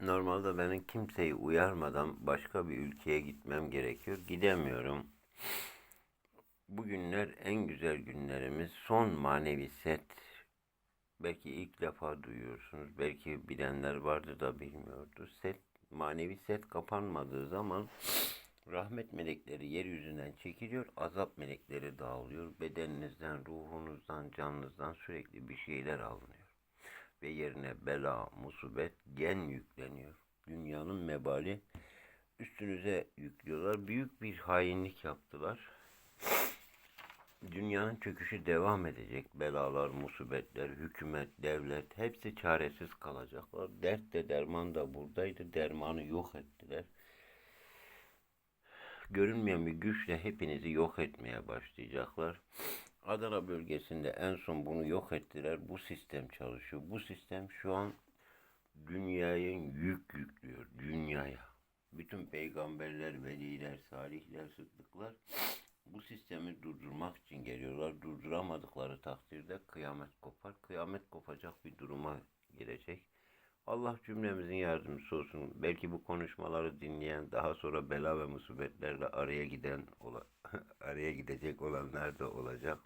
Normalde benim kimseyi uyarmadan başka bir ülkeye gitmem gerekiyor. Gidemiyorum. Bugünler en güzel günlerimiz. Son manevi set. Belki ilk defa duyuyorsunuz. Belki bilenler vardı da bilmiyordu. Set, manevi set kapanmadığı zaman rahmet melekleri yeryüzünden çekiliyor. Azap melekleri dağılıyor. Bedeninizden, ruhunuzdan, canınızdan sürekli bir şeyler alınıyor ve yerine bela, musibet, gen yükleniyor. Dünyanın mebali üstünüze yüklüyorlar. Büyük bir hainlik yaptılar. Dünyanın çöküşü devam edecek. Belalar, musibetler, hükümet, devlet hepsi çaresiz kalacaklar. Dert de derman da buradaydı. Dermanı yok ettiler. Görünmeyen bir güçle hepinizi yok etmeye başlayacaklar. Adana bölgesinde en son bunu yok ettiler. Bu sistem çalışıyor. Bu sistem şu an dünyaya yük yüklüyor. Dünyaya. Bütün peygamberler, veliler, salihler, sıddıklar bu sistemi durdurmak için geliyorlar. Durduramadıkları takdirde kıyamet kopar. Kıyamet kopacak bir duruma girecek. Allah cümlemizin yardımcısı olsun. Belki bu konuşmaları dinleyen, daha sonra bela ve musibetlerle araya giden, ola, araya gidecek olanlar da olacak.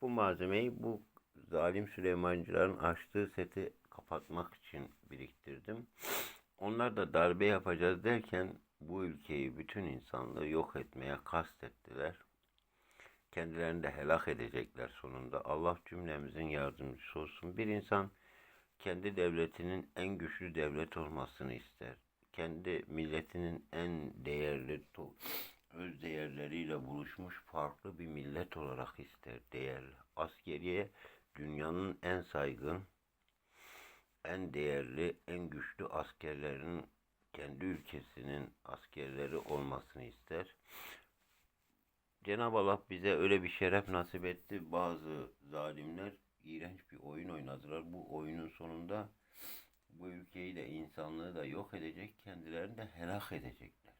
Bu malzemeyi bu zalim Süleymancıların açtığı seti kapatmak için biriktirdim. Onlar da darbe yapacağız derken bu ülkeyi, bütün insanlığı yok etmeye kastettiler. Kendilerini de helak edecekler sonunda. Allah cümlemizin yardımcısı olsun. Bir insan kendi devletinin en güçlü devlet olmasını ister. Kendi milletinin en değerli, to- öz değerleriyle buluşmuş farklı bir millet olarak ister değerli. Askeriye dünyanın en saygın, en değerli, en güçlü askerlerinin kendi ülkesinin askerleri olmasını ister. Cenab-ı Allah bize öyle bir şeref nasip etti. Bazı zalimler iğrenç bir oyun oynadılar. Bu oyunun sonunda bu ülkeyi de insanlığı da yok edecek, kendilerini de helak edecekler.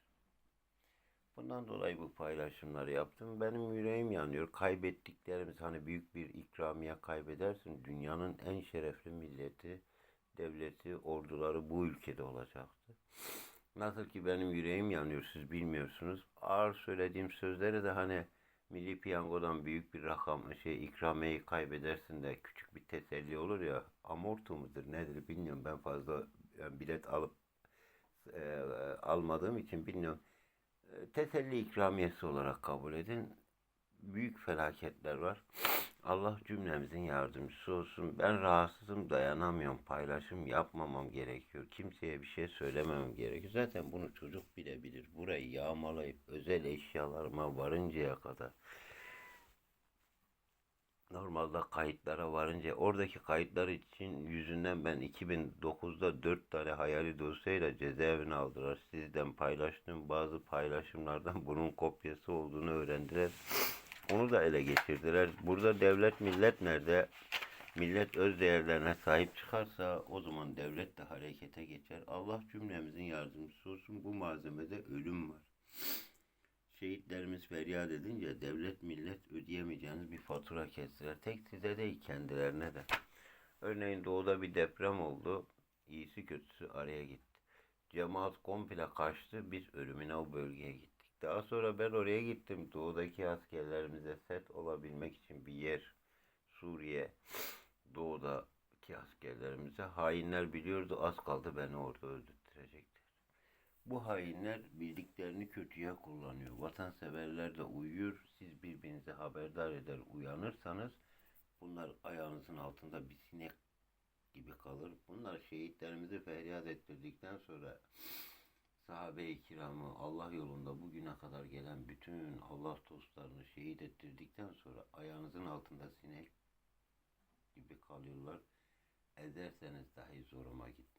Bundan dolayı bu paylaşımları yaptım. Benim yüreğim yanıyor. Kaybettiklerimiz hani büyük bir ikramiye kaybedersin. Dünyanın en şerefli milleti, devleti, orduları bu ülkede olacaktı. Nasıl ki benim yüreğim yanıyor siz bilmiyorsunuz. Ağır söylediğim sözleri de hani Milli Piyango'dan büyük bir rakam şey ikramiyeyi kaybedersin de küçük bir teselli olur ya amortu mudur nedir bilmiyorum ben fazla yani bilet alıp e, almadığım için bilmiyorum. Teselli ikramiyesi olarak kabul edin. Büyük felaketler var. Allah cümlemizin yardımcısı olsun. Ben rahatsızım, dayanamıyorum. Paylaşım yapmamam gerekiyor. Kimseye bir şey söylememem gerekiyor. Zaten bunu çocuk bile bilir. Burayı yağmalayıp özel eşyalarıma varıncaya kadar normalde kayıtlara varınca oradaki kayıtlar için yüzünden ben 2009'da 4 tane hayali dosyayla cezaevine aldılar. Sizden paylaştığım bazı paylaşımlardan bunun kopyası olduğunu öğrendiler. Onu da ele geçirdiler. Burada devlet millet nerede? Millet öz değerlerine sahip çıkarsa o zaman devlet de harekete geçer. Allah cümlemizin yardımcısı olsun. Bu malzemede ölüm var. Şehitlerimiz feryat edince devlet millet ödeyemeyeceğiniz bir fatura kestiler. Tek size değil kendilerine de. Örneğin doğuda bir deprem oldu. İyisi kötüsü araya gitti. Cemaat komple kaçtı. Biz ölümüne o bölgeye gittik. Daha sonra ben oraya gittim. Doğudaki askerlerimize set olabilmek için bir yer. Suriye, doğudaki askerlerimize hainler biliyordu. Az kaldı beni orada öldürtecekler. Bu hainler bildiklerini kötüye kullanıyor. Vatanseverler de uyuyor. Siz birbirinizi haberdar eder uyanırsanız bunlar ayağınızın altında bir sinek gibi kalır. Bunlar şehitlerimizi feryat ettirdikten sonra sahabe-i kiramı Allah yolunda bugüne kadar gelen bütün Allah dostlarını şehit ettirdikten sonra ayağınızın altında sinek gibi kalıyorlar. Ederseniz dahi zoruma gitmez.